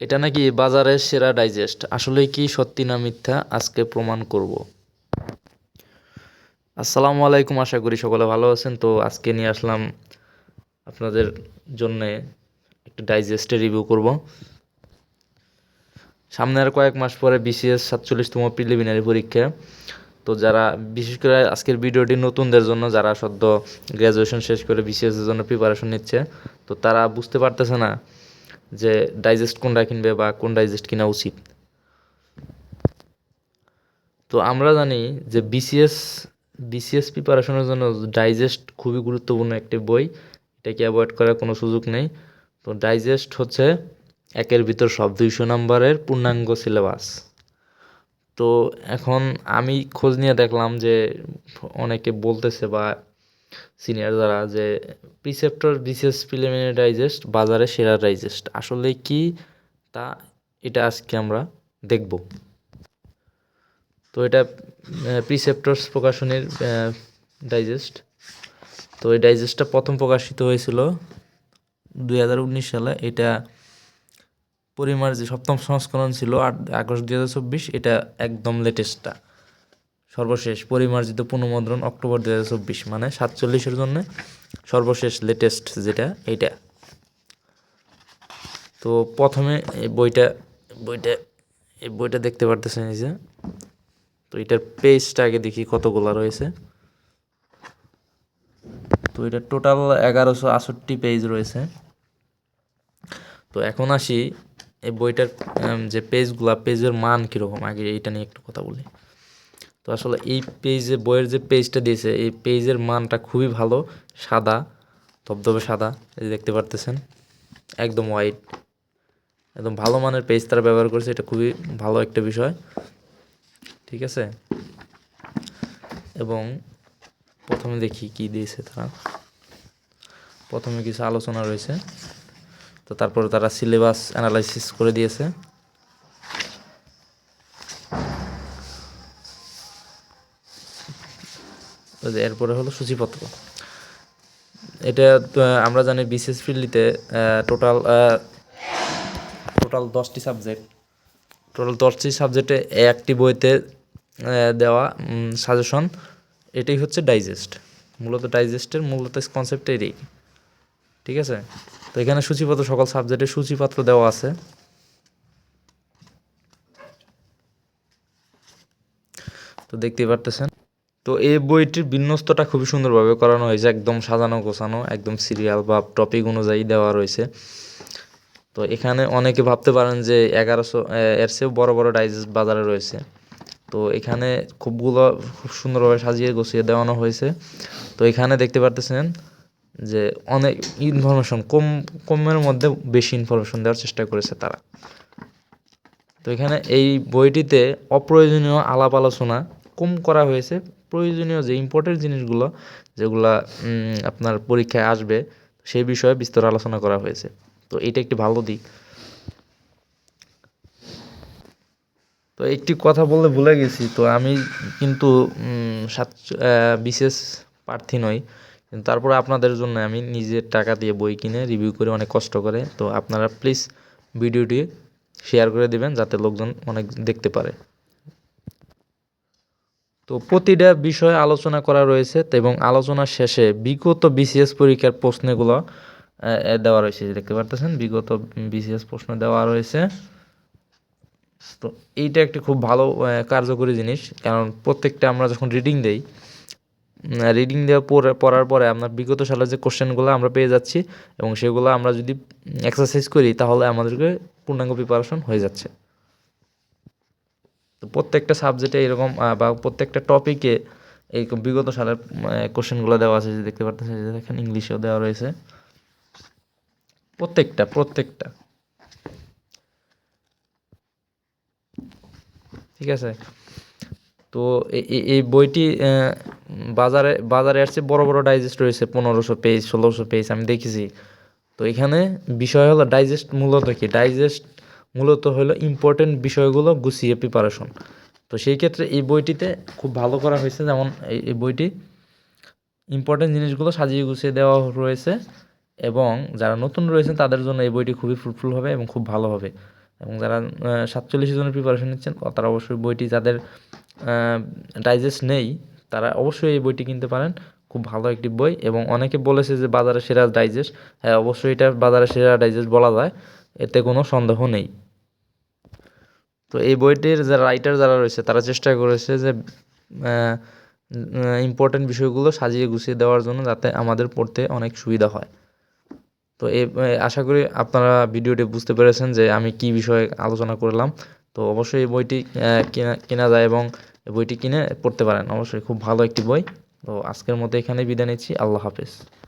এটা নাকি বাজারের সেরা ডাইজেস্ট আসলে কি সত্যি না মিথ্যা, আজকে প্রমাণ করব। আসসালামু আলাইকুম, আশা করি সকলে ভালো আছেন। তো আজকে নিয়ে আসলাম আপনাদের জন্যে একটা ডাইজেস্টের রিভিউ করব। সামনে আর কয়েক মাস পরে বিসিএস সাতচল্লিশতম প্রিলিমিনারি পরীক্ষা। তো যারা, বিশেষ করে আজকের ভিডিওটি নতুনদের জন্য, যারা সদ্য গ্র্যাজুয়েশন শেষ করে বিসিএস এর জন্য প্রিপারেশন নিচ্ছে, তো তারা বুঝতে পারতেছে না যে ডাইজেস্ট কোনটা কিনবে বা কোন ডাইজেস্ট কিনা উচিত। তো আমরা জানি যে বিসিএস বিসিএস প্রিপারেশনের জন্য ডাইজেস্ট খুবই গুরুত্বপূর্ণ একটি বই। এটাকে অ্যাভয়েড করার কোনো সুযোগ নেই। তো ডাইজেস্ট হচ্ছে একের ভিতর সব, দুইশো নম্বরের পূর্ণাঙ্গ সিলেবাস তো এখন আমি খোঁজ নিয়ে দেখলাম যে অনেকে বলতেছে বা সিনিয়র যারা যে প্রিসেপ্টর বিসিএস প্রিলিমিনারি ডাইজেস্ট বাজারে সেরা ডাইজেস্ট আসলে কি তা এটা আজকে আমরা দেখব। তো এটা প্রিসেপ্টরস প্রকাশনীর ডাইজেস্ট তো এই ডাইজেস্টটা প্রথম প্রকাশিত হয়েছিল দুই হাজার উনিশ সালে। এটা পরিমার যে সপ্তম সংস্করণ ছিল আট আগস্ট দুই হাজার চব্বিশ। এটা একদম লেটেস্টটা সর্বশেষ পরিমার্জিত পুনর্মুদ্রণ অক্টোবর দু হাজার চব্বিশ মানে সাতচল্লিশের জন্য সর্বশেষ লেটেস্ট যেটা, এইটা। তো প্রথমে এই বইটা বইটা, এই বইটা দেখতে পারতেছেন এই যে। তো এটার পেজটা আগে দেখি কতগুলো রয়েছে। তো এটা টোটাল এগারোশো আষট্টি পেজ রয়েছে। তো এখন আসি, এই বইটার যে পেজগুলা পেজের মান কীরকম? আগে এইটা নিয়ে একটু কথা বলি। তো আসলে এই পেজে বইয়ের যে পেজটা দিয়েছে, এই পেজের মানটা খুবই ভালো, সাদা, ধবধবে সাদা, এই দেখতে পারতেছেন, একদম হোয়াইট একদম ভালো মানের পেজ তারা ব্যবহার করেছে, এটা খুবই ভালো একটা বিষয়, ঠিক আছে? এবং প্রথমে দেখি কি দিয়েছে তারা, প্রথমে কিছু আলোচনা রয়েছে, তো তারপরে তারা সিলেবাস অ্যানালাইসিস করে দিয়েছে এরপরে হলো সূচিপত্র। এটা আমরা জানি বিশেষ ফিল্ডিতে টোটাল টোটাল দশটি সাবজেক্ট টোটাল দশটি সাবজেক্টে একটি বইতে দেওয়া সাজেশন এটাই হচ্ছে ডাইজেস্ট মূলত ডাইজেস্টের মূলত কনসেপ্ট এটাই ঠিক আছে? তো এখানে সূচিপত্র, সকল সাবজেক্টে সূচিপত্র দেওয়া আছে। তো দেখতেই পারতেছেন। তো এই বইটির বিন্যস্তটা খুবই সুন্দরভাবে করানো হয়েছে, একদম সাজানো, গোছানো, একদম সিরিয়াল বা টপিক অনুযায়ী দেওয়া রয়েছে। তো এখানে অনেকে ভাবতে পারেন যে এগারোশো এর চেয়েও বড় বড় ডাইজেস্ট বাজারে রয়েছে। তো এখানে খুবগুলো খুব সুন্দরভাবে সাজিয়ে গুছিয়ে দেওয়ানো হয়েছে। তো এখানে দেখতে পারতেছেন যে অনেক ইনফরমেশন কম, কমের মধ্যে বেশি ইনফরমেশন দেওয়ার চেষ্টা করেছে তারা। তো এখানে এই বইটিতে অপ্রয়োজনীয় আলাপ আলোচনা কম করা হয়েছে প্রয়োজনীয় যে ইম্পর্টেন্ট জিনিসগুলো যেগুলা আপনার পরীক্ষায় আসবে, সেই বিষয়ে বিস্তর আলোচনা করা হয়েছে। তো এটা একটি ভালো দিক। তো একটি কথা বললে ভুলে গেছি, তো আমি কিন্তু সাত বিশেষ প্রার্থী নই। তারপরে আপনাদের জন্য আমি নিজের টাকা দিয়ে বই কিনে রিভিউ করে অনেক কষ্ট করে, তো আপনারা প্লিজ ভিডিওটি শেয়ার করে দিবেন, যাতে লোকজন অনেক দেখতে পারে। তো প্রতিটা বিষয়ে আলোচনা করা রয়েছে এবং আলোচনার শেষে বিগত বিসিএস পরীক্ষার প্রশ্নগুলো দেওয়া রয়েছে দেখতে পারতেছেন? বিগত বিসিএস প্রশ্ন দেওয়া রয়েছে। তো এইটা একটি খুব ভালো কার্যকরী জিনিস, কারণ প্রত্যেকটা আমরা যখন রিডিং দেই রিডিং দেওয়া পরে, পড়ার পরে আপনার বিগত সালের যে কোশ্চেনগুলো আমরা পেয়ে যাচ্ছি এবং সেগুলো আমরা যদি এক্সারসাইজ করি, তাহলে আমাদেরকে পূর্ণাঙ্গ প্রিপারেশন হয়ে যাচ্ছে। তো প্রত্যেকটা সাবজেক্টে এরকম বা প্রত্যেকটা টপিকে এই বিগত সালের কোশ্চেনগুলো দেওয়া আছে যে দেখতে পারতেছে যে দেখেন ইংলিশেও দেওয়া রয়েছে। প্রত্যেকটা প্রত্যেকটা। ঠিক আছে? তো এই বইটি বাজারে বাজারে আসছে বড় বড় ডাইজেস্ট রয়েছে, পনেরোশো পেজ ষোলোশো পেজ আমি দেখেছি। তো এখানে বিষয় হলো ডাইজেস্ট মূলত কি? ডাইজেস্ট মূলত হলো ইম্পর্টেন্ট বিষয়গুলো গুছিয়ে প্রিপারেশন তো সেই ক্ষেত্রে এই বইটিতে খুব ভালো করা হয়েছে, যেমন এই বইটি। ইম্পর্টেন্ট জিনিসগুলো সাজিয়ে গুছিয়ে দেওয়া রয়েছে এবং যারা নতুন রয়েছেন তাদের জন্য এই বইটি খুবই ফ্রুটফুল হবে এবং খুব ভালো হবে। এবং যারা সাতচল্লিশ জনের প্রিপারেশন নিচ্ছেন, তারা অবশ্যই বইটি যাদের ডাইজেস্ট নেই, তারা অবশ্যই এই বইটি কিনতে পারেন। খুব ভালো একটি বই এবং অনেকে বলেছে যে বাজারে সেরা ডাইজেস্ট হ্যাঁ অবশ্যই এটা বাজারে সেরা ডাইজেস্ট বলা যায়, এতে কোনো সন্দেহ নেই। তো এই বইটির যারা রাইটার যারা রয়েছে, তারা চেষ্টা করেছে যে ইম্পর্টেন্ট বিষয়গুলো সাজিয়ে গুছিয়ে দেওয়ার জন্য যাতে আমাদের পড়তে অনেক সুবিধা হয়। তো এই আশা করি আপনারা ভিডিওটি বুঝতে পেরেছেন যে আমি কি বিষয়ে আলোচনা করলাম। তো অবশ্যই এই বইটি কেনা কেনা যায় এবং বইটি কিনে পড়তে পারেন। অবশ্যই খুব ভালো একটি বই। তো আজকের মতো এখানে বিদায় নিচ্ছি। আল্লাহ হাফেজ।